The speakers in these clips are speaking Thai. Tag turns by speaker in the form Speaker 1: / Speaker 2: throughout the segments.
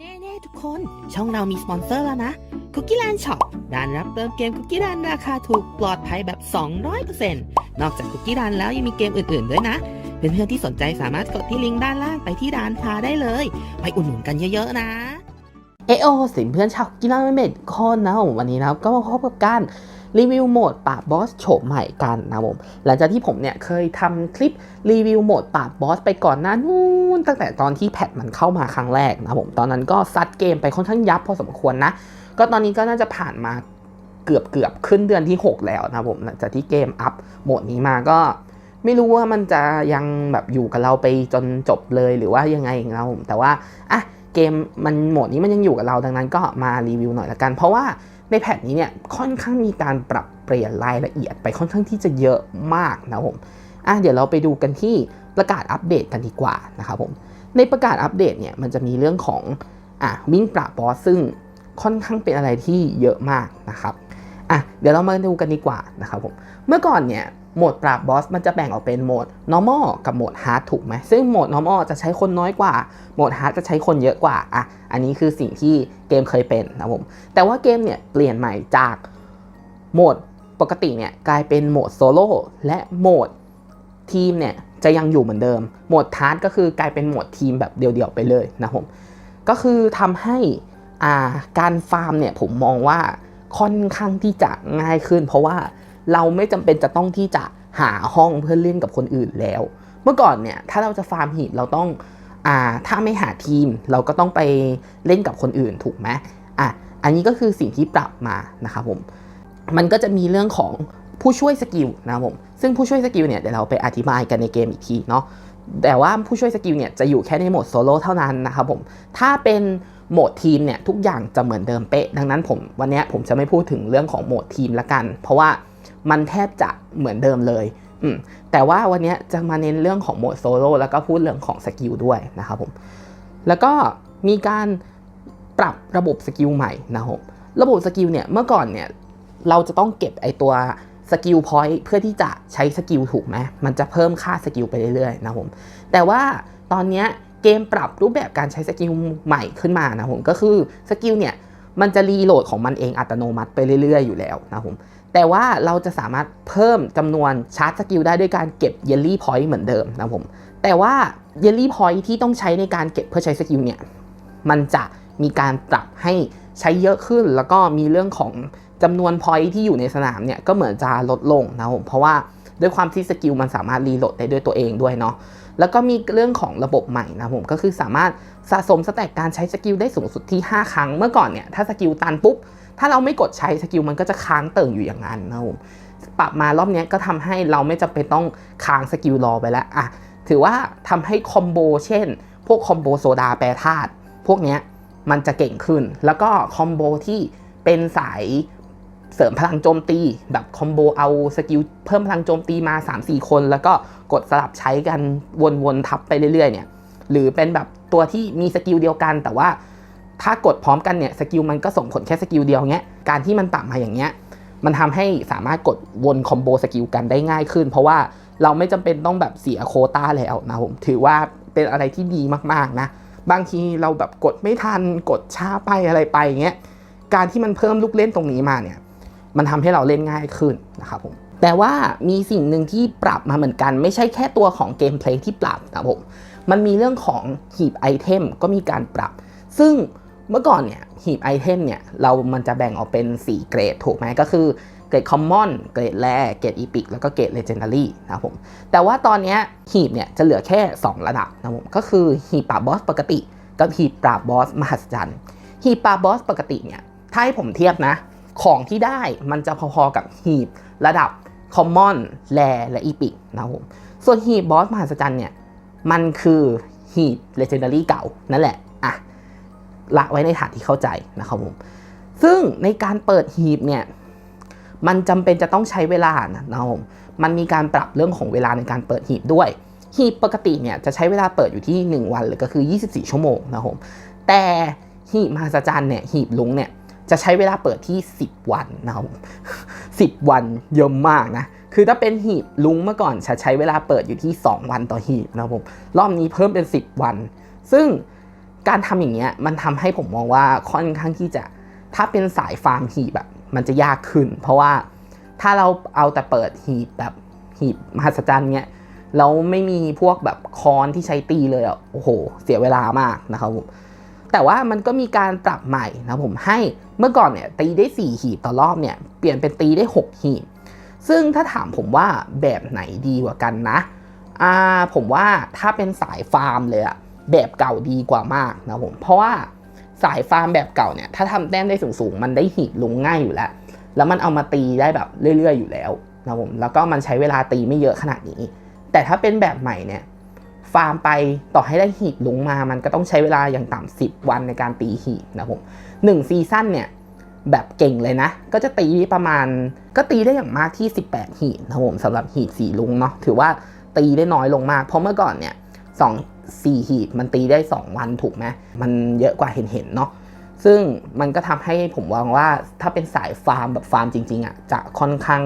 Speaker 1: เน่ๆทุกคน ช่องเรามีสปอนเซอร์แล้วนะคุกกี้แลนด์ช็อปร้านรับเติมเกมคุกกี้รันราคาถูกปลอดภัยแบบ 200%นอกจากคุกกี้รันแล้วยังมีเกมอื่นๆด้วยนะ เพื่อนๆที่สนใจสามารถกดที่ลิงก์ด้านล่างไปที่ร้านค้าได้เลย ไปอุดหนุนกันเยอะๆนะเอโอสิเพื่อนชาวกีฬาไม่เม็ดคนนะวันนี้นะครับก็มาพบกับการ รีวิวโหมดปราบบอสโฉมใหม่กันนะผมหลังจากที่ผมเนี่ยเคยทำคลิปรีวิวโหมดปราบบอสไปก่อนหน้านู้นตั้งแต่ตอนที่แพทมันเข้ามาครั้งแรกนะผมตอนนั้นก็ซัดเกมไปค่อนข้างยับพอสมควรนะ ก็ตอนนี้ก็น่าจะผ่านมาเกือบเกือบขึ้นเดือนที่ 6 แล้วนะผมหลังจากที่เกมอัพโหมดนี้มาก็ไม่รู้ว่ามันจะยังแบบอยู่กับเราไปจนจบเลยหรือว่ายังไงนะผมแต่ว่าอะเกมมันโหมดนี้มันยังอยู่กับเราดังนั้นก็มารีวิวหน่อยละกัน เพราะว่า ในแพทนี้เนี่ยค่อนข้างมีการปรับเปลี่ยนรายละเอียดไปค่อนข้างที่จะเยอะมากนะผมอะเดี๋ยวเราไปดูกันที่ประกาศอัปเดตกันดีกว่านะครับผมในประกาศอัปเดตเนี่ยมันจะมีเรื่องของอะวิ่งปราบบอสซึ่งค่อนข้างเป็นอะไรที่เยอะมากนะครับอะเดี๋ยวเรามาดูกันดีกว่านะครับผมเมื่อก่อนเนี่ย โหมดปราบบอสมันจะแบ่งออกเป็นโหมด normal กับโหมด hard ถูกไหมซึ่งโหมด normal จะใช้คนน้อยกว่า โหมด hard จะใช้คนเยอะกว่าอะอันนี้คือสิ่งที่เกมเคยเป็นนะผมแต่ว่าเกมเนี่ยเปลี่ยนใหม่จากโหมดปกติเนี่ยกลายเป็นโหมดโซโล่และโหมดทีมเนี่ยจะยังอยู่เหมือนเดิม โหมด hard ก็คือกลายเป็นโหมดทีมแบบเดี่ยวๆไปเลยนะผมก็คือทำให้อาการฟาร์มเนี่ยผมมองว่าค่อนข้างที่จะง่ายขึ้น เพราะว่า เราไม่จำเป็นจะต้องที่จะหาห้องเพื่อเล่นกับคนอื่นแล้ว เมื่อก่อนเนี่ยถ้าเราจะฟาร์มหีบเราต้องอ่าถ้าไม่หาทีมเราก็ต้องไปเล่นกับคนอื่นถูกไหมอะอันนี้ก็คือสิ่งที่ปรับมานะครับผมมันก็จะมีเรื่องของผู้ช่วยสกิลนะครับผมซึ่งผู้ช่วยสกิลเนี่ยเดี๋ยวเราไปอธิบายกันในเกมอีกทีเนาะแต่ว่าผู้ช่วยสกิลเนี่ยจะอยู่แค่ในโหมดโซโล่เท่านั้นนะครับผมถ้าเป็นโหมดทีมเนี่ยทุกอย่างจะเหมือนเดิมเป๊ะ ดังนั้นผมวันนี้ผมจะไม่พูดถึงเรื่องของโหมดทีมละกัน เพราะว่า มันแทบจะเหมือนเดิมเลยแต่ว่าวันนี้จะมาเน้นเรื่องของโหมดโซโล่แล้วก็พูดเรื่องของสกิลด้วยนะครับผมแล้วก็มีการปรับระบบสกิลใหม่นะครับระบบสกิลเนี่ยเมื่อก่อนเนี่ยเราจะต้องเก็บไอตัวสกิลพอยต์เพื่อที่จะใช้สกิลถูกไหมมันจะเพิ่มค่าสกิลไปเรื่อยๆนะครับผมแต่ว่าตอนนี้เกมปรับรูปแบบการใช้สกิลใหม่ขึ้นมานะผมก็คือสกิลเนี่ยมันจะรีโหลดของมันเองอัตโนมัติไปเรื่อยๆอยู่แล้วนะผม แต่ว่าเราจะสามารถเพิ่มจำนวนชาร์จสกิลได้ด้วยการเก็บเยลลี่พอยต์เหมือนเดิมนะผม แต่ว่าเยลลี่พอยต์ที่ต้องใช้ในการเก็บเพื่อใช้สกิลเนี่ย มันจะมีการปรับให้ใช้เยอะขึ้น แล้วก็มีเรื่องของจำนวนพอยต์ที่อยู่ในสนามเนี่ยก็เหมือนจะลดลงนะผม เพราะว่าด้วยความที่สกิลมันสามารถรีโหลดได้ด้วยตัวเองด้วยเนาะ แล้วก็มีเรื่องของระบบใหม่นะผมก็คือสามารถสะสมสแต็กการใช้สกิลได้สูงสุดที่ 5 ครั้ง เมื่อก่อนเนี่ยถ้าสกิลตันปุ๊บ ถ้าเราไม่กดใช้สกิลมันก็จะค้างเติ่งอยู่อย่างนั้นนะผมปรับมารอบนี้ก็ทำให้เราไม่จำเป็นต้องค้างสกิลรอไปแล้วอะถือว่าทำให้คอมโบเช่น พวกคอมโบโซดาแปรธาตุพวกเนี้ยมันจะเก่งขึ้น แล้วก็คอมโบที่เป็นสายเสริมพลังโจมตี แบบคอมโบเอาสกิลเพิ่มพลังโจมตีมา 3-4 คน แล้วก็กดสลับใช้กันวนๆทับไปเรื่อยๆเนี่ยหรือเป็นแบบตัวที่มีสกิลเดียวกัน แต่ว่า ถ้ากดพร้อมกันเนี่ยสกิลมันก็ส่งผลแค่สกิลเดียวเงี้ยการที่มันปรับมาอย่างเงี้ยมันทำให้สามารถกดวนคอมโบสกิลกันได้ง่ายขึ้น เพราะว่าเราไม่จำเป็นต้องแบบเสียโคต้าแล้วนะผมถือว่าเป็นอะไรที่ดีมากๆนะ บางทีเราแบบกดไม่ทันกดช้าไปอะไรไปเงี้ยการที่มันเพิ่มลูกเล่นตรงนี้มาเนี่ยมันทำให้เราเล่นง่ายขึ้นนะครับผมแต่ว่ามีสิ่งหนึ่งที่ปรับมาเหมือนกัน ไม่ใช่แค่ตัวของเกมเพลย์ที่ปรับนะผมมันมีเรื่องของหีบไอเทมก็มีการปรับ ซึ่ง เมื่อก่อนเนี่ยหีบไอเทมเนี่ยเรามันจะแบ่งออกเป็น 4 เกรดถูกไหมก็คือเกรดคอมมอนเกรดแรเกรดอีพิกแล้วก็เกรดเลเจนดารี่นะครับผมแต่ว่าตอนนี้หีบเนี่ยจะเหลือแค่ 2 ระดับนะครับผมก็คือหีบปราบบอสปกติ กับหีบปราบบอสมหัศจรรย์หีบปราบบอสปกติเนี่ยถ้าให้ผมเทียบนะ ของที่ได้มันจะพอๆกับหีบระดับคอมมอนแรและอีพิกนะครับผมส่วนหีบบอสมหัศจรรย์เนี่ยมันคือหีบเลเจนดารี่เก่านั่นแหละ ละไว้ในฐานที่เข้าใจนะครับผมซึ่งในการเปิดหีบเนี่ยมันจำเป็นจะต้องใช้เวลานะครับผมมันมีการปรับเรื่องของเวลาในการเปิดหีบด้วย หีบปกติเนี่ยจะใช้เวลาเปิดอยู่ที่ 1 วันหรือก็คือ 24 ชั่วโมงนะครับผมแต่หีบมหัศจรรย์เนี่ยหีบลุงเนี่ยจะใช้เวลาเปิดที่ 10 วันนะครับผม10วันเยอะมากนะ คือถ้าเป็นหีบลุงเมื่อก่อนจะใช้เวลาเปิดอยู่ที่ 2 วันต่อหีบนะครับผมรอบนี้เพิ่มเป็น 10 วัน ซึ่ง การทำอย่างเงี้ยมันทำให้ผมมองว่าค่อนข้างที่จะถ้าเป็นสายฟาร์มหีบแบบมันจะยากขึ้น เพราะว่าถ้าเราเอาแต่เปิดหีบแบบหีบมหัศจรรย์เนี้ยแล้วไม่มีพวกแบบคอนที่ใช้ตีเลยอะโอ้โห เสียเวลามากนะครับผมแต่ว่ามันก็มีการปรับใหม่นะผมให้เมื่อก่อนเนี่ยตีได้ 4 หีบต่อรอบเนี่ยเปลี่ยนเป็นตีได้ 6 หีบ ซึ่งถ้าถามผมว่าแบบไหนดีกว่ากันนะอ่าผมว่าถ้าเป็นสายฟาร์มเลยอะ แบบเก่าดีกว่ามากนะผมเพราะว่าสายฟาร์มแบบเก่าเนี่ยถ้าทำแต้มได้สูงๆ มันได้หีบลงง่ายอยู่แล้ว แล้วมันเอามาตีได้แบบเรื่อยๆอยู่แล้วนะผมแล้วก็มันใช้เวลาตีไม่เยอะขนาดนี้ แต่ถ้าเป็นแบบใหม่เนี่ยฟาร์มไปต่อให้ได้หีบลุงมา มันก็ต้องใช้เวลาอย่างต่ำสิบวันในการตีหีบนะผมหนึ่งซีซั่นเนี่ยแบบเก่งเลยนะ ก็จะตีประมาณก็ตีได้อย่างมากที่ 18 หีบนะผมสำหรับหีบสีลุงเนาะถือว่าตีได้น้อยลงมาก เพราะเมื่อก่อนเนี่ยสอง สี่หีบมันตีได้ 2 วันถูกไหมมันเยอะกว่าเห็นเห็นๆเนาะซึ่งมันก็ทำให้ผมวางว่าถ้าเป็นสายฟาร์มแบบฟาร์มจริงๆอะจะค่อนข้าง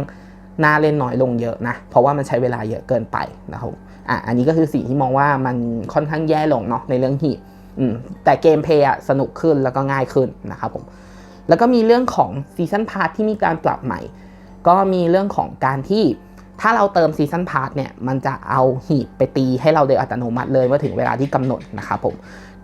Speaker 1: น่าเล่นน้อยลงเยอะนะ เพราะว่ามันใช้เวลาเยอะเกินไปนะครับอะอันนี้ก็คือสิ่งที่มองว่ามันค่อนข้างแย่ลงเนาะในเรื่องหีบอืมแต่เกมเพย์อะสนุกขึ้นแล้วก็ง่ายขึ้นนะครับผมแล้วก็มีเรื่องของซีซันพาร์ทที่มีการปรับใหม่ ก็มีเรื่องของการที่ ถ้าเราเติมซีซันพาร์ทเนี่ยมันจะเอาหีบไปตีให้เราโดยอัตโนมัติเลยเมื่อถึงเวลาที่กำหนดนะครับผม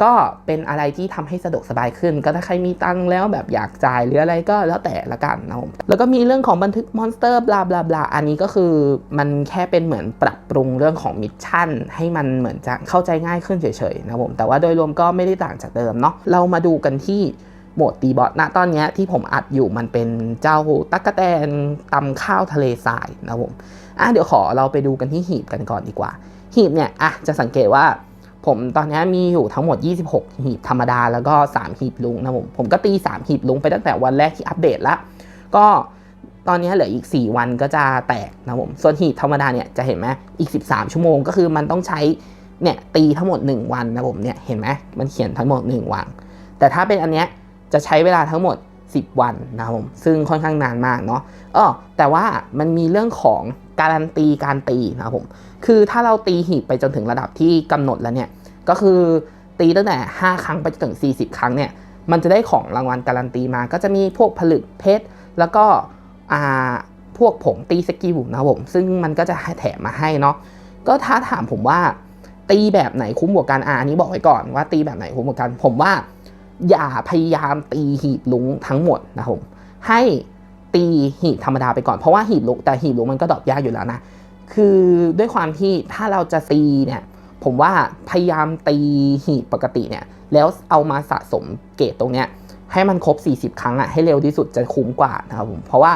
Speaker 1: ก็เป็นอะไรที่ทำให้สะดวกสบายขึ้น ก็ถ้าใครมีตังค์แล้วแบบอยากจ่ายหรืออะไรก็แล้วแต่ละกันนะผมแล้วก็มีเรื่องของบันทึกมอนสเตอร์บลาบลาบลาอันนี้ก็คือมันแค่เป็นเหมือนปรับปรุงเรื่องของมิชชั่น ให้มันเหมือนจะเข้าใจง่ายขึ้นเฉยๆนะผมแต่ว่าโดยรวมก็ไม่ได้ต่างจากเดิมเนาะเรามาดูกันที่ โหมดตีบอสณตอนนี้ที่ผมอัดอยู่มันเป็นเจ้าตั๊กแตนตำข้าวทะเลทรายนะผมอะเดี๋ยวขอเราไปดูกันที่หีบกันก่อนดีกว่า หีบเนี่ยอะจะสังเกตว่าผมตอนนี้มีอยู่ทั้งหมด 26 หีบธรรมดาแล้วก็ 3 หีบลุงนะผมผมก็ตี 3 หีบลุงไปตั้งแต่วันแรกที่อัปเดตละก็ตอนนี้เหลืออีก 4 วันก็จะแตกนะผมส่วนหีบธรรมดาเนี่ยจะเห็นไหมอีก 13 ชั่วโมงก็คือมันต้องใช้เนี่ยตีทั้งหมด 1 วันนะผมเนี่ยเห็นไหมมันเขียนทั้งหมด 1 วัน แต่ถ้าเป็นอันเนี้ย จะใช้เวลาทั้งหมด 10 วันนะครับผมซึ่งค่อนข้างนานมากเนาะเออแต่ว่ามันมีเรื่องของการันตีการตีนะครับผมคือถ้าเราตีหีบไปจนถึงระดับที่กำหนดแล้วเนี่ยก็คือตีตั้งแต่ 5 ครั้งไปจนถึง 40 ครั้งเนี่ยมันจะได้ของรางวัลการันตีมา ก็จะมีพวกผลึกเพชรแล้วก็อ่าพวกผงตีสกิลนะครับผมซึ่งมันก็จะแถมมาให้เนาะก็ถ้าถามผมว่าตีแบบไหนคุ้มกว่ากันอ่าอันนี้บอกไว้ก่อนว่าตีแบบไหนคุ้มกว่ากัน ผมว่า อย่าพยายามตีหีบลุงทั้งหมดนะครับผมให้ตีหีบธรรมดาไปก่อนเพราะว่าหีบลุงแต่หีบลุงมันก็ดรอปยากอยู่แล้วนะคือด้วยความที่ถ้าเราจะตีเนี่ยผมว่าพยายามตีหีบปกติเนี่ยแล้วเอามาสะสมเกรดตรงเนี้ยให้มันครบ 40 ครั้งอะให้เร็วที่สุดจะคุ้มกว่านะครับผมเพราะว่า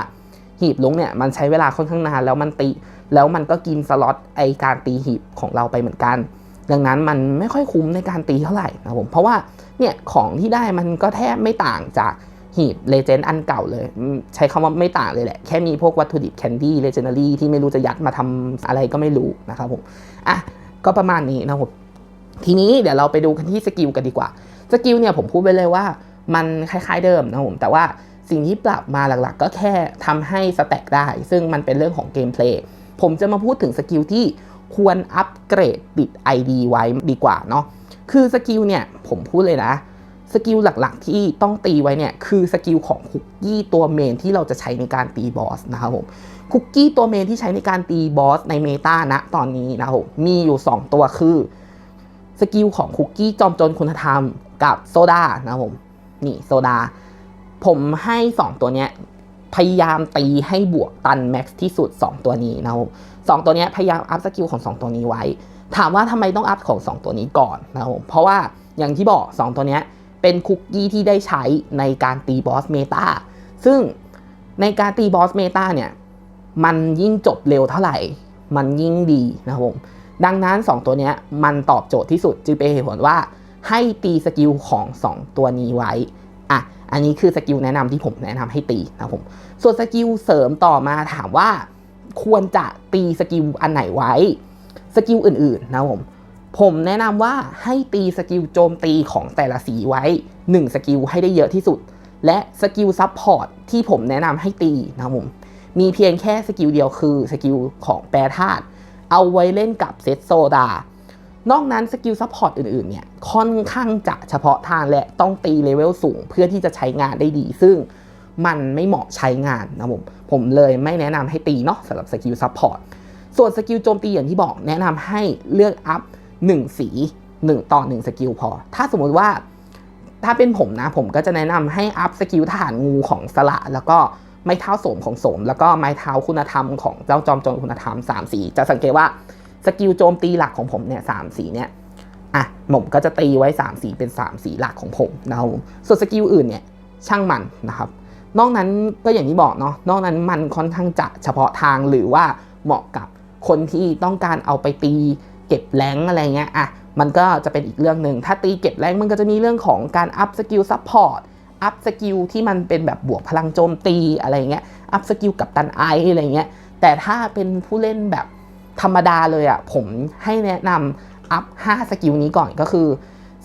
Speaker 1: หีบลุงเนี่ยมันใช้เวลาค่อนข้างนานแล้วมันตีแล้วมันก็กินสล็อตไอการตีหีบของเราไปเหมือนกัน ดังนั้นมันไม่ค่อยคุ้มในการตีเท่าไหร่นะครับผมเพราะว่า เนี่ยของที่ได้มันก็แทบไม่ต่างจากหีบเลเจนด์อันเก่าเลย ใช้คำว่าไม่ต่างเลยแหละ แค่มีพวกวัตถุดิบแคนดี้เลเจนดารี่ที่ไม่รู้จะยัดมาทำอะไรก็ไม่รู้นะครับผมอะก็ประมาณนี้นะครับผมทีนี้เดี๋ยวเราไปดูกันที่สกิลกันดีกว่า สกิลเนี่ยผมพูดไปเลยว่ามันคล้ายๆเดิมนะผมแต่ว่าสิ่งที่ปรับมาหลักๆ ก็แค่ทำให้สแต็กได้ ซึ่งมันเป็นเรื่องของเกมเพลย์ผมจะมาพูดถึงสกิลที่ควรอัปเกรดติด ID ไว้ดีกว่าเนาะ คือสกิลเนี่ยผมพูดเลยนะสกิลหลักๆ ที่ต้องตีไว้เนี่ยคือสกิลของคุกกี้ตัวเมนที่เราจะใช้ในการตีบอสนะครับผมคุกกี้ตัวเมนที่ใช้ในการตีบอสในเมตาณตอนนี้นะครับผมมีอยู่ 2 ตัวคือสกิลของคุกกี้จอมโจรคุณธรรมกับโซดานะครับผมนี่โซดา ผมให้ 2 ตัวเนี้ยพยายามตีให้บวกตันแม็กซ์ที่สุด 2 ตัวนี้นะครับสองตัวเนี้ยพยายามอัพสกิลของ 2 ตัวนี้ไว้ ถามว่าทำไมต้องอัพของ 2 ตัวนี้ก่อนนะครับผมเพราะว่าอย่างที่บอก 2 ตัวนี้เป็นคุกกี้ที่ได้ใช้ในการตีบอสเมตาซึ่งในการตีบอสเมตาเนี่ยมันยิ่งจบเร็วเท่าไหร่ มันยิ่งดีนะครับผมดังนั้น 2 ตัวนี้มันตอบโจทย์ที่สุดจึงเป็นเหตุผลว่าให้ตีสกิลของ 2 ตัวนี้ไว้อะอันนี้คือสกิลแนะนำที่ผมแนะนำให้ตีนะครับผมส่วนสกิลเสริมต่อมาถามว่าควรจะตีสกิลอันไหนไว้ สกิลอื่นๆนะผม ผมแนะนำว่าให้ตีสกิลโจมตีของแต่ละสีไว้ 1 สกิลให้ได้เยอะที่สุด และสกิลซับพอร์ตที่ผมแนะนำให้ตีนะผม มีเพียงแค่สกิลเดียวคือสกิลของแปรธาตุเอาไว้เล่นกับเซตโซดา
Speaker 2: นอกนั้นสกิลซัพพอร์ตอื่นๆเนี่ยค่อนข้างจะเฉพาะทางและต้องตีเลเวลสูงเพื่อที่จะใช้งานได้ดี ซึ่งมันไม่เหมาะใช้งานนะผม ผมเลยไม่แนะนำให้ตีเนาะสำหรับสกิลซัพพอร์ต ส่วนสกิลโจมตีอย่างที่บอกแนะนำให้เลือกอัพ1 สี 1 ต่อ 1 สกิลพอ ถ้าสมมุติว่าถ้าเป็นผมนะผมก็จะแนะนำให้อัพสกิลทหารงูของสละแล้วก็ไม้เท้าโสมของโสม แล้วก็ไม้เท้าคุณธรรมของเจ้าจอมโจรคุณธรรม 3 สี จะสังเกตว่าสกิลโจมตีหลักของผมเนี่ยสามสีเนี่ยอะผมก็จะตีไว้ 3 สีเป็น 3 สีหลักของผมนะครับส่วนสกิลอื่นเนี่ยช่างมันนะครับ นอกนั้นก็อย่างที่บอกเนาะนอกนั้นมันค่อนข้างจะเฉพาะทางหรือว่าเหมาะกับ คนที่ต้องการเอาไปตีเก็บแรงอะไรเงี้ยอะมันก็จะเป็นอีกเรื่องหนึ่งถ้าตีเก็บแรงมันก็จะมีเรื่องของการอัพสกิลซัพพอร์ตอัพสกิลที่มันเป็นแบบบวกพลังโจมตีอะไรเงี้ยอัพสกิลกับตันไออะไรเงี้ยแต่ถ้าเป็นผู้เล่นแบบธรรมดาเลยอะผมให้แนะนำอัพ 5 สกิลนี้ก่อนก็คือ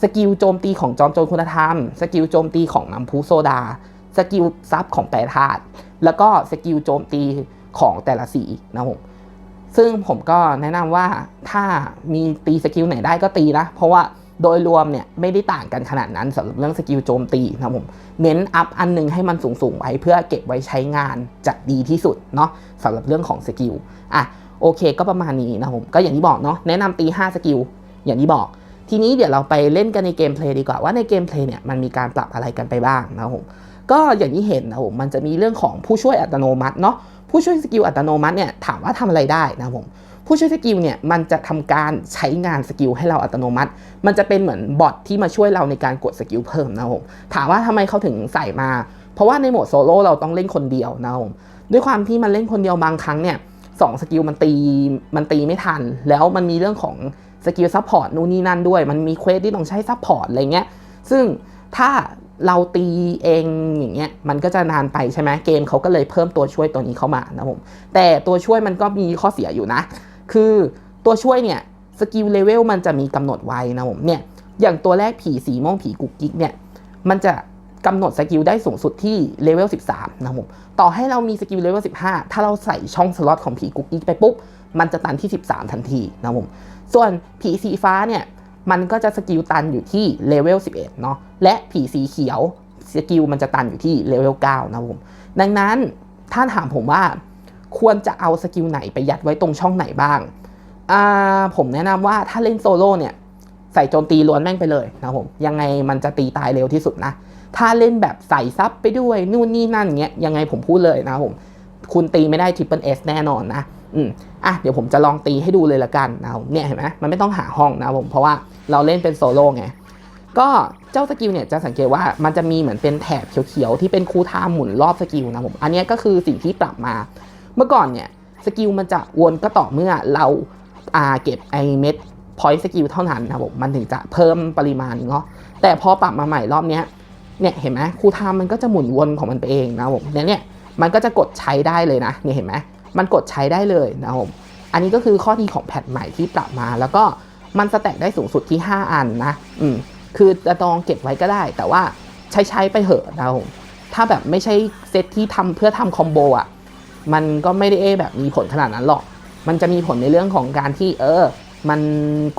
Speaker 2: สกิลโจมตีของจอมโจรคุณธรรม สกิลโจมตีของน้ำพุโซดา สกิลซับของแปรธาตุแล้วก็สกิลโจมตีของแต่ละสีนะผม ซึ่งผมก็แนะนำว่าถ้ามีตีสกิลไหนได้ก็ตีนะ เพราะว่าโดยรวมเนี่ยไม่ได้ต่างกันขนาดนั้นสำหรับเรื่องสกิลโจมตีนะผมเน้นอัพอันหนึงให้มันสูงๆไว้เพื่อเก็บไว้ใช้งานจะดีที่สุดเนาะสำหรับเรื่องของสกิลอะโอเคก็ประมาณนี้นะผมก็อย่างที่บอกเนาะแนะนำตี 5 สกิลอย่างที่บอก ทีนี้เดี๋ยวเราไปเล่นกันในเกมเพลย์ดีกว่าว่าในเกมเพลย์เนี่ยมันมีการปรับอะไรกันไปบ้างนะผมก็อย่างที่เห็นนะผมมันจะมีเรื่องของผู้ช่วยอัตโนมัติเนาะ ผู้ช่วยสกิลอัตโนมัติเนี่ยถามว่าทำอะไรได้นะผมผู้ช่วยสกิลเนี่ยมันจะทำการใช้งานสกิลให้เราอัตโนมัติ มันจะเป็นเหมือนบอทที่มาช่วยเราในการกดสกิลเพิ่มนะผมถามว่าทำไมเขาถึงใส่มา เพราะว่าในโหมดโซโล่เราต้องเล่นคนเดียวนะผมด้วยความที่มันเล่นคนเดียวบางครั้งเนี่ยสองสกิลมันตีมันตีไม่ทัน แล้วมันมีเรื่องของสกิลซัพพอร์ตนู่นนี่นั่นด้วย มันมีเควสที่ต้องใช้ซัพพอร์ตอะไรเงี้ยซึ่งถ้า เราตีเองอย่างเงี้ยมันก็จะนานไปใช่ไหมเกมเขาก็เลยเพิ่มตัวช่วยตัวนี้เข้ามานะผมแต่ตัวช่วยมันก็มีข้อเสียอยู่นะ คือตัวช่วยเนี่ยสกิลเลเวลมันจะมีกำหนดไว้นะผมเนี่ยอย่างตัวแรกผีสีม่วงผีกุ๊กกิ๊กเนี่ยมันจะกำหนดสกิลได้สูงสุดที่เลเวล 13 นะครับผมต่อให้เรามีสกิลเลเวล 15 ถ้าเราใส่ช่องสล็อตของผีกุ๊กกิ๊กไปปุ๊บ มันจะตันที่ 13 ทันทีนะครับผม ส่วนผีสีฟ้าเนี่ย มันก็จะสกิลตันอยู่ที่เลเวล11 เนาะและผีสีเขียวสกิลมันจะตันอยู่ที่เลเวล9นะครับผม ดังนั้นถ้าถามผมว่าควรจะเอาสกิลไหนไปยัดไว้ตรงช่องไหนบ้างอ่าผมแนะนำว่าถ้าเล่นโซโล่เนี่ยใส่โจมตีล้วนแม่งไปเลยนะครับผม ยังไงมันจะตีตายเร็วที่สุดนะ ถ้าเล่นแบบใส่ซับไปด้วยนู่นนี่นั่นเงี้ยยังไงผมพูดเลยนะครับผม คุณตีไม่ได้ Triple S แน่นอนนะอืมอะเดี๋ยวผมจะลองตีให้ดูเลยละกันนะเนี่ยเห็นไหมมันไม่ต้องหาห้องนะผมเพราะว่าเราเล่นเป็นโซโล่ไงก็เจ้าสกิลเนี่ยจะสังเกตว่ามันจะมีเหมือนเป็นแถบเขียวๆที่เป็นคูทามหมุนรอบสกิลนะผมอันนี้ก็คือสิ่งที่ปรับมา เมื่อก่อนเนี่ยสกิลมันจะวนก็ต่อเมื่อเราอาเก็บไอเม็ดพอยต์สกิลเท่านั้นนะผมมันถึงจะเพิ่มปริมาณเนาะแต่พอปรับมาใหม่รอบเนี้ยเนี่ยเห็นไหมคูทามมันก็จะหมุนวนของมันไปเองนะผมเนี่ยเนี่ย มันก็จะกดใช้ได้เลยนะเนี่ยเห็นไหมมันกดใช้ได้เลยนะครับผมอันนี้ก็คือข้อดีของแพทใหม่ที่ปรับมา แล้วก็มันสแต็กได้สูงสุดที่ 5 อันนะอืมคือจะต้องเก็บไว้ก็ได้ แต่ว่าใช้ใช้ไปเหอะนะครับผมถ้าแบบไม่ใช่เซตที่ทำเพื่อทำคอมโบอะมันก็ไม่ได้แบบมีผลขนาดนั้นหรอก มันจะมีผลในเรื่องของการที่เออ มัน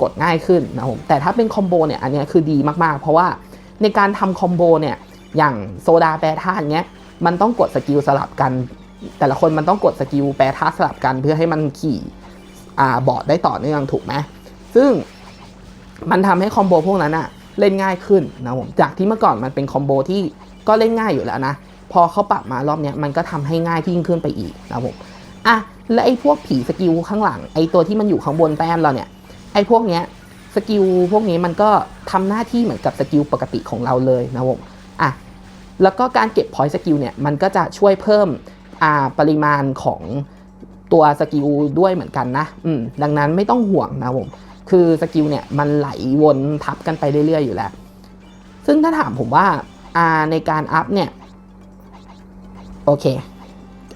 Speaker 2: กดง่ายขึ้นนะผม แต่ถ้าเป็นคอมโบเนี่ย อันนี้คือดีมากๆ เพราะว่าในการทำคอมโบเนี่ย อย่างโซดาแปรธาตุเนี้ย มันต้องกดสกิลสลับกัน แต่ละคนมันต้องกดสกิลแปรธาตุสลับกันเพื่อให้มันขี่อ่าบอร์ดได้ต่อเนื่องถูกไหมซึ่งมันทำให้คอมโบพวกนั้นอะเล่นง่ายขึ้นนะผมจากที่เมื่อก่อนมันเป็นคอมโบที่ก็เล่นง่ายอยู่แล้วนะ พอเขาปรับมารอบนี้มันก็ทำให้ง่ายยิ่งขึ้นไปอีกนะผมอะและไอ้พวกผีสกิลข้างหลังไอ้ตัวที่มันอยู่ข้างบนแต้มเราเนี่ยไอ้พวกเนี้ยสกิลพวกนี้มันก็ทำหน้าที่เหมือนกับสกิลปกติของเราเลยนะผม แล้วก็การเก็บพอยต์สกิลเนี่ยมันก็จะช่วยเพิ่มปริมาณของตัวสกิลด้วยเหมือนกันนะดังนั้นไม่ต้องห่วงนะผม คือสกิลเนี่ยมันไหลวนทับกันไปเรื่อยๆอยู่แล้ว ซึ่งถ้าถามผมว่าในการอัพเนี่ย โอเค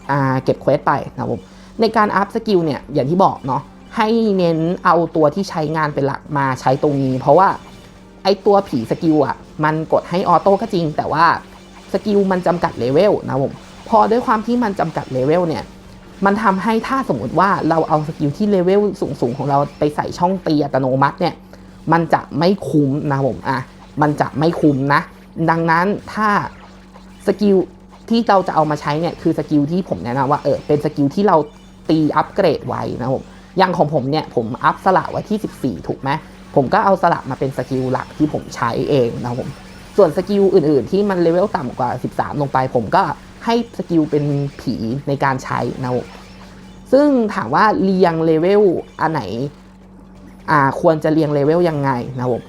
Speaker 2: อเก็บเควสไปนะผม ในการอัพสกิลเนี่ยอย่างที่บอกเนาะให้เน้นเอาตัวที่ใช้งานเป็นหลักมาใช้ตรงนี้ เพราะว่าไอตัวผีสกิลอะมันกดให้ออโต้ก็จริง แต่ว่า สกิลมันจำกัดเลเวลนะผมพอด้วยความที่มันจำกัดเลเวลเนี่ยมันทำให้ถ้าสมมติว่าเราเอาสกิลที่เลเวลสูงๆของเราไปใส่ช่องตีอัตโนมัติเนี่ยมันจะไม่คุ้มนะผมอะมันจะไม่คุ้มนะ ดังนั้นถ้าสกิลที่เราจะเอามาใช้เนี่ยคือสกิลที่ผมแนะนำว่าเออเป็นสกิลที่เราตีอัปเกรดไว้นะผมอย่างของผมเนี่ยผมอัพสละไว้ที่ 14 ถูกไหมผมก็เอาสละมาเป็นสกิลหลักที่ผมใช้เองนะผม ส่วนสกิลอื่นๆ ที่มันเลเวลต่ำกว่า 13 ลงไป ผมก็ให้สกิลเป็นผีในการใช้นะซึ่งถามว่าเรียงเลเวลอันไหนควรจะเรียงเลเวลยังไงนะผม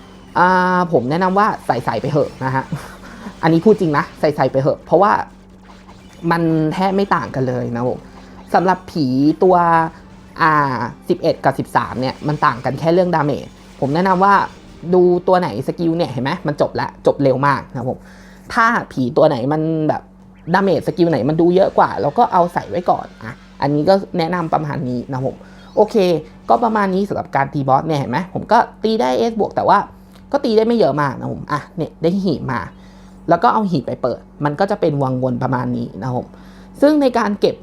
Speaker 2: ผมแนะนำว่าใส่ใส่ไปเหอะนะฮะ อันนี้พูดจริงนะ ใส่ใส่ไปเหอะ เพราะว่ามันแทบไม่ต่างกันเลยนะผมสำหรับผีตัวอ่า11 กับ 13 เนี่ย มันต่างกันแค่เรื่องดาเมจผมแนะนำว่า ดูตัวไหนสกิลเนี่ยเห็นไหมมันจบแล้วจบเร็วมากนะครับผมถ้าผีตัวไหนมันแบบดาเมจสกิลไหนมันดูเยอะกว่า เราก็เอาใส่ไว้ก่อนอะอันนี้ก็แนะนำประมาณนี้นะผมโอเค ก็ประมาณนี้สำหรับการตีบอสเนี่ยเห็นไหมผมก็ตีได้เอสบวกแต่ว่าก็ตีได้ไม่เยอะมากนะผมอะเนี่ยได้หีบมา แล้วก็เอาหีบไปเปิด มันก็จะเป็นวังวนประมาณนี้นะผมซึ่งในการเก็บ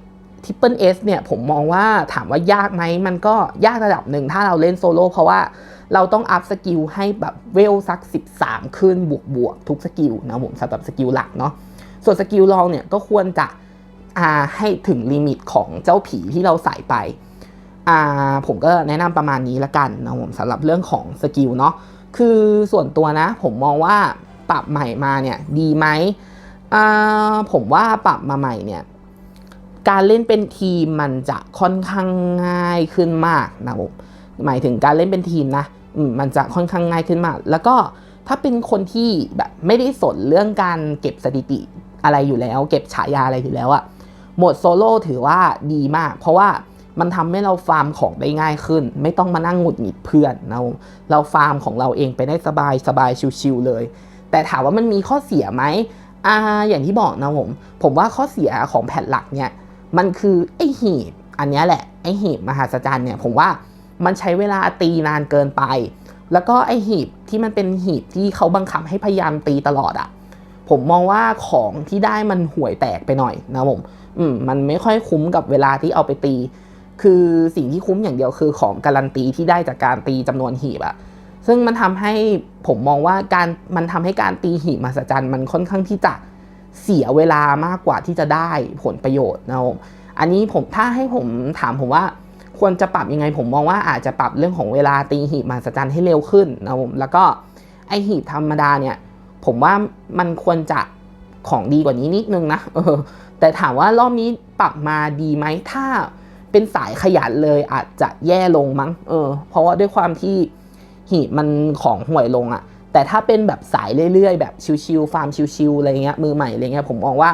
Speaker 2: ทริปเปิลเอสเนี่ยผมมองว่าถามว่ายากไหมมันก็ยากระดับหนึ่งถ้าเราเล่นโซโล่เพราะว่าเราต้องอัพสกิลให้แบบเวลสัก 13 ขึ้นบวกบวกทุกสกิลนะผมสำหรับสกิลหลักเนาะส่วนสกิลรองเนี่ยก็ควรจะอ่าให้ถึงลิมิตของเจ้าผีที่เราใส่ไปอ่าผมก็แนะนำประมาณนี้ละกันนะผมสำหรับเรื่องของสกิลเนาะคือส่วนตัวนะผมมองว่าปรับใหม่มาเนี่ยดีไหมอ่าผมว่าปรับมาใหม่เนี่ย การเล่นเป็นทีมมันจะค่อนข้างง่ายขึ้นมากนะผมหมายถึงการเล่นเป็นทีมนะมันจะค่อนข้างง่ายขึ้นมาก แล้วก็ถ้าเป็นคนที่แบบไม่ได้สนเรื่องการเก็บสถิติอะไรอยู่แล้ว เก็บฉายาอะไรอยู่แล้วอะโหมดโซโล่ถือว่าดีมาก เพราะว่ามันทำให้เราฟาร์มของได้ง่ายขึ้น ไม่ต้องมานั่งหงุดหงิดเพื่อนเราเราฟาร์มของเราเองไปได้สบายสบายชิวๆเลย แต่ถามว่ามันมีข้อเสียไหมอ่าอย่างที่บอกนะผม ผมว่าข้อเสียของแพทหลักเนี่ย มันคือไอ้หีบอันนี้แหละไอ้หีบมหาศจรรย์เนี่ยผมว่ามันใช้เวลาตีนานเกินไป แล้วก็ไอ้หีบที่มันเป็นหีบที่เขาบังคับให้พยายามตีตลอดอะ่ะผมมองว่าของที่ได้มันห่วยแตกไปหน่อยนะผมอืมมันไม่ค่อยคุ้มกับเวลาที่เอาไปตี คือสิ่งที่คุ้มอย่างเดียวคือของการันตีที่ได้จากการตีจำนวนหีบอะซึ่งมันทำให้ผมมองว่าการมันทำให้การตีหีบมหัศจรรย์มันค่อนข้างที่จะ เสียเวลามากกว่าที่จะได้ผลประโยชน์นะครับผมอันนี้ผมถ้าให้ผมถามผมว่าควรจะปรับยังไง ผมมองว่าอาจจะปรับเรื่องของเวลาตีหีบมหัศจรรย์ให้เร็วขึ้นนะครับผมแล้วก็ไอหีบธรรมดาเนี่ยผมว่ามันควรจะของดีกว่านี้นิดนึงนะเออแต่ถามว่ารอบนี้ปรับมาดีไหมถ้าเป็นสายขยันเลยอาจจะแย่ลงมั้งเออเพราะว่าด้วยความที่หีบมันของห่วยลงอะ แต่ถ้าเป็นแบบสายเรื่อยๆ แบบชิวๆฟาร์มชิวๆอะไรเงี้ยมือใหม่อะไรเงี้ยผมมองว่า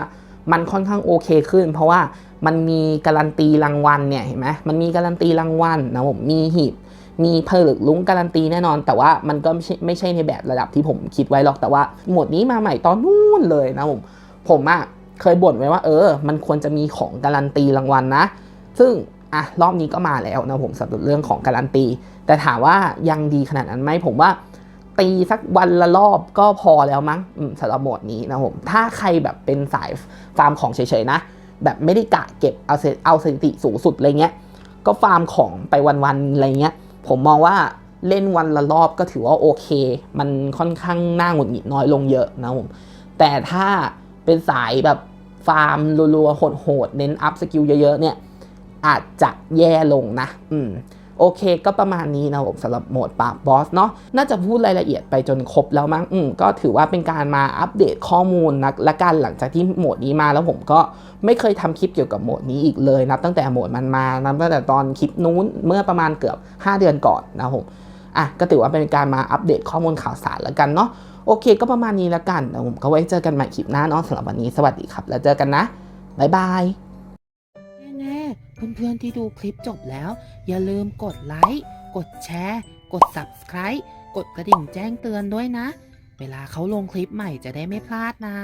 Speaker 2: มันค่อนข้างโอเคขึ้น เพราะว่ามันมีการันตีรางวัลเนี่ยเห็นไหมมันมีการันตีรางวัลนะผมมีหีบมีเพิกลุ้งการันตีแน่นอน แต่ว่ามันก็ไม่ใช่ไม่ใช่ในแบบระดับที่ผมคิดไว้หรอกแต่ว่าหมวดนี้มาใหม่ตอนนู้นเลยนะผมผมอะเคยบ่นไว้ว่าเออ มันควรจะมีของการันตีรางวัลนะ ซึ่งอะรอบนี้ก็มาแล้วนะผมสำหรับเรื่องของการันตี แต่ถามว่ายังดีขนาดนั้นไหมผมว่า ตีสักวันละรอบก็พอแล้วมั้งสำหรับโหมดนี้นะผมถ้าใครแบบเป็นสายฟาร์มของเฉยๆนะ แบบไม่ได้กะเก็บเอาสเอาสถิติสูงสุดอะไรเงี้ยก็ฟาร์มของไปวันๆอะไรเงี้ย ผมมองว่าเล่นวันละรอบก็ถือว่าโอเค มันค่อนข้างน่าหงุดหงิดน้อยลงเยอะนะผมแต่ถ้าเป็นสายแบบฟาร์มรัวๆโหดๆเน้นอัพสกิลเยอะๆเนี่ยอาจจะแย่ลงนะ อืม โอเค ก็ประมาณนี้นะผมสำหรับโหมดปราบบอสเนาะน่าจะพูดรายละเอียดไปจนครบแล้วมั้งอืมก็ถือว่าเป็นการมาอัปเดตข้อมูลนะละกันหลังจากที่โหมดนี้มาแล้วผมก็ไม่เคยทำคลิปเกี่ยวกับโหมดนี้อีกเลยนับตั้งแต่โหมดมันมานับตั้งแต่ตอนคลิปนู้นเมื่อประมาณเกือบ 5 เดือนก่อนนะผมอะก็ถือว่าเป็นการมาอัปเดตข้อมูลข่าวสารแล้วกันเนาะโอเค ก็ประมาณนี้แล้วกันเดี๋ยวผมก็ไว้เจอกันใหม่คลิปหน้าเนาะสำหรับวันนี้สวัสดีครับ แล้วเจอกันนะบ๊ายบาย เพื่อนๆที่ดูคลิปจบแล้ว อย่าลืมกดไลค์กดแชร์ กด Subscribe กดกระดิ่งแจ้งเตือนด้วยนะ เวลาเขาลงคลิปใหม่จะได้ไม่พลาดนะ